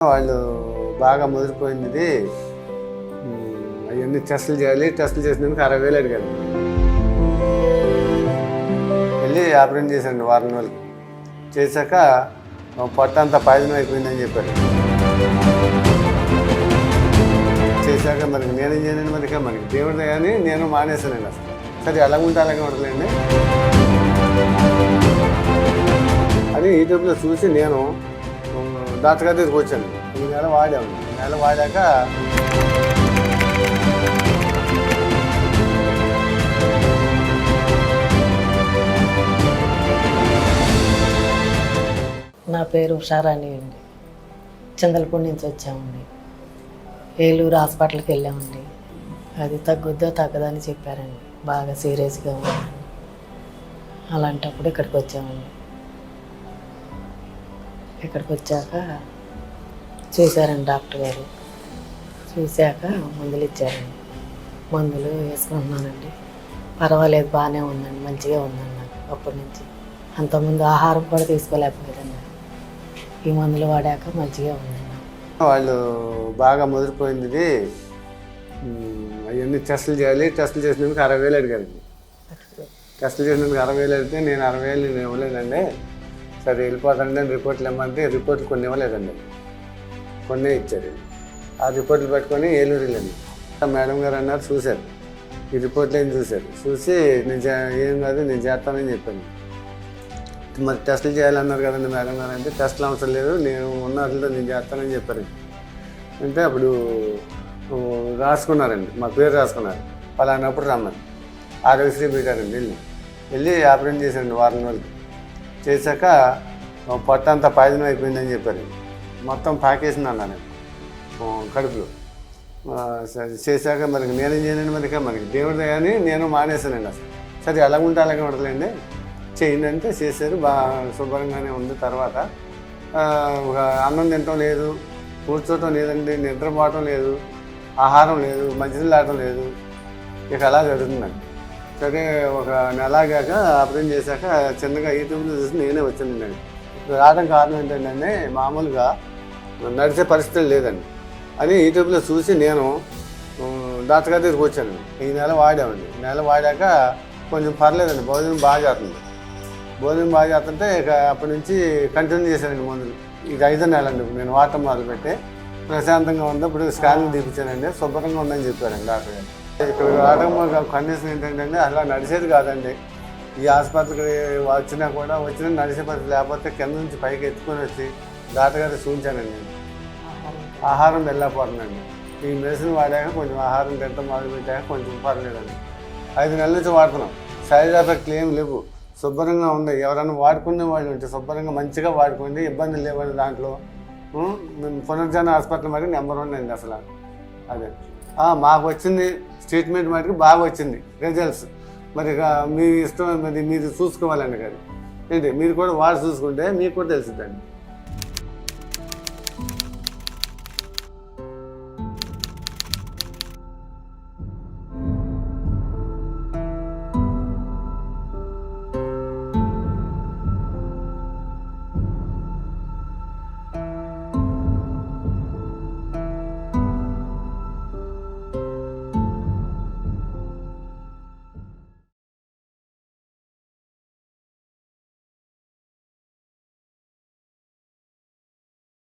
వాళ్ళు బాగా ముదిరిపోయింది అవన్నీ టెస్టులు చేయాలి టెస్టులు చేసినందుకు అరవై వేలు అడిగారు. వెళ్ళి ఆపరేషన్ చేశాను వారం రోజులు చేశాక పొట్ట అంతా పాయిజన్ అయిపోయిందని చెప్పారు. చేశాక మరి నేనేం చేయను మరి మనకి దేవుడు కానీ నేను మానేశానండి అసలు. సరే అలాగ ఉంటే అలాగే ఉండలేండి. అని యూట్యూబ్లో చూసి నేను ఉమ్, తీసుకొచ్చాను ఈ నెల వాడాము ఈ నెల వాడాక నా పేరు ఉషారాణి అండి. చందలపూడి నుంచి వచ్చామండి. ఏలూరు హాస్పిటల్కి వెళ్ళామండి. అది తగ్గుద్దో తగ్గదని చెప్పారండి. బాగా సీరియస్గా ఉన్నాను అలాంటప్పుడు ఇక్కడికి వచ్చామండి. ఇక్కడికి వచ్చాక చూశారండి డాక్టర్ గారు. చూశాక మందులు ఇచ్చారండి. మందులు వేసుకుంటున్నానండి. పర్వాలేదు బాగానే ఉందండి మంచిగా ఉందండి నాకు అప్పటి నుంచి. అంతకుముందు ఆహారం కూడా తీసుకోలేకపోయేదండి ఈ మందులు వాడాక మంచిగా ఉందండి. వాళ్ళు బాగా ముదిరిపోయింది. అవన్నీ టెస్టులు చేయాలి. టెస్టులు చేసినందుకు అరవై వేలు అడిగారు టెస్టులు చేసినందుకు అరవై వేలు అడిగితే నేను అరవై వేలు నేను ఇవ్వలేదండి. సరే వెళ్ళిపోతానండి అని రిపోర్ట్లు ఇమ్మంటే రిపోర్ట్లు కొన్ని ఇవ్వలేదండి. కొన్ని ఇచ్చారు. ఆ రిపోర్ట్లు పెట్టుకొని ఏలూరు వెళ్ళండి మేడం గారు అన్నారు చూశారు. ఈ రిపోర్ట్లు ఏం చూశారు? చూసి నేను చే- ఏం కాదు నేను చేస్తానని చెప్పాను. మరి టెస్టులు చేయాలన్నారు కదండి మేడం గారు అంటే టెస్టులు అవసరం లేదు నేను ఉన్న వాటితో నేను చేస్తానని చెప్పారు. అంటే అప్పుడు రాసుకున్నారండి. మా పేరు రాసుకున్నారు. పలానప్పుడు రమ్మని. ఆరోగ్యశ్రీ పెట్టారండి వెళ్ళి. వెళ్ళి ఆపరేషన్ చేశారండి వారం రోజులు. చేశాక పొట్ట అంతా పాయిజన్ అయిపోయిందని చెప్పారు. మొత్తం పాకేసింది అన్న నేను కడుపులో. సరే చేశాక మనకి నేనేం చేయలేను మనకి మనకి దేవుడి కానీ నేను మానేశానండి అసలు. సరే అలాగ ఉంటే అలాగే ఉండలేండి చేయండి అంటే చేశారు బాగా శుభ్రంగానే ఉంది తర్వాత. ఒక అన్నం తినటం లేదు కూర్చోటం లేదండి నిద్రపోవటం లేదు ఆహారం లేదు మంచినీళ్ళు ఆడటం లేదు. ఇక అలా జరుగుతుందండి. సరే ఒక నెల ఆగాక ఆపరేషన్ చేశాక చిన్నగా యూట్యూబ్లో చూసి నేనే వచ్చానండి. ఇప్పుడు రావడం కారణం ఏంటంటే మామూలుగా నడిచే పరిస్థితి లేదండి. అని యూట్యూబ్లో చూసి నేను డాక్టర్ గారి దగ్గరికి వచ్చాను. ఈ నెల వాడామండి. ఈ నెల వాడాక కొంచెం పర్లేదండి. భోజనం బాగా చేస్తుంది. భోజనం బాగా చేస్తుంటే ఇక అప్పటి నుంచి కంటిన్యూ చేశానండి మందులు. ఇది ఐదో నెల అండి ఇప్పుడు నేను వాడటం మొదలుపెట్టి ప్రశాంతంగా ఉంది ఇప్పుడు స్కానింగ్ తీపించానండి శుభ్రంగా ఉందని చెప్పారండి డాక్టర్ గారు. ఇక్కడ రావడం కండిషన్ ఏంటంటే అలా నడిచేది కాదండి. ఈ ఆసుపత్రికి వచ్చినా కూడా వచ్చినా నడిచే పరిస్థితి లేకపోతే కింద నుంచి పైకి ఎత్తుకొని వచ్చి డాక్టర్ చూపించానండి ఆహారం వెళ్ళకపోతుందండి ఈ మెడిసిన్ వాడాక కొంచెం ఆహారం తింటాం మొదలు పెట్టాక కొంచెం పర్లేదండి. ఐదు నెలల నుంచి వాడుతున్నాం. సైడ్ ఎఫెక్ట్లు ఏం లేవు. శుభ్రంగా ఉంది. ఎవరైనా వాడుకునే వాళ్ళు ఉంటే శుభ్రంగా మంచిగా వాడుకోండి. ఇబ్బందులు లేవండి దాంట్లో మేము పునర్జన హాస్పిటల్ మరి నెంబర్ వన్ అండి అసలు. అదే. మాకు వచ్చింది స్టేట్మెంట్ మటుకు బాగా వచ్చింది రిజల్ట్స్ మరి మీ ఇష్టం మరి మీరు చూసుకోవాలండి కానీ ఏంటి? మీరు కూడా వాడు చూసుకుంటే మీకు కూడా తెలిసిందండి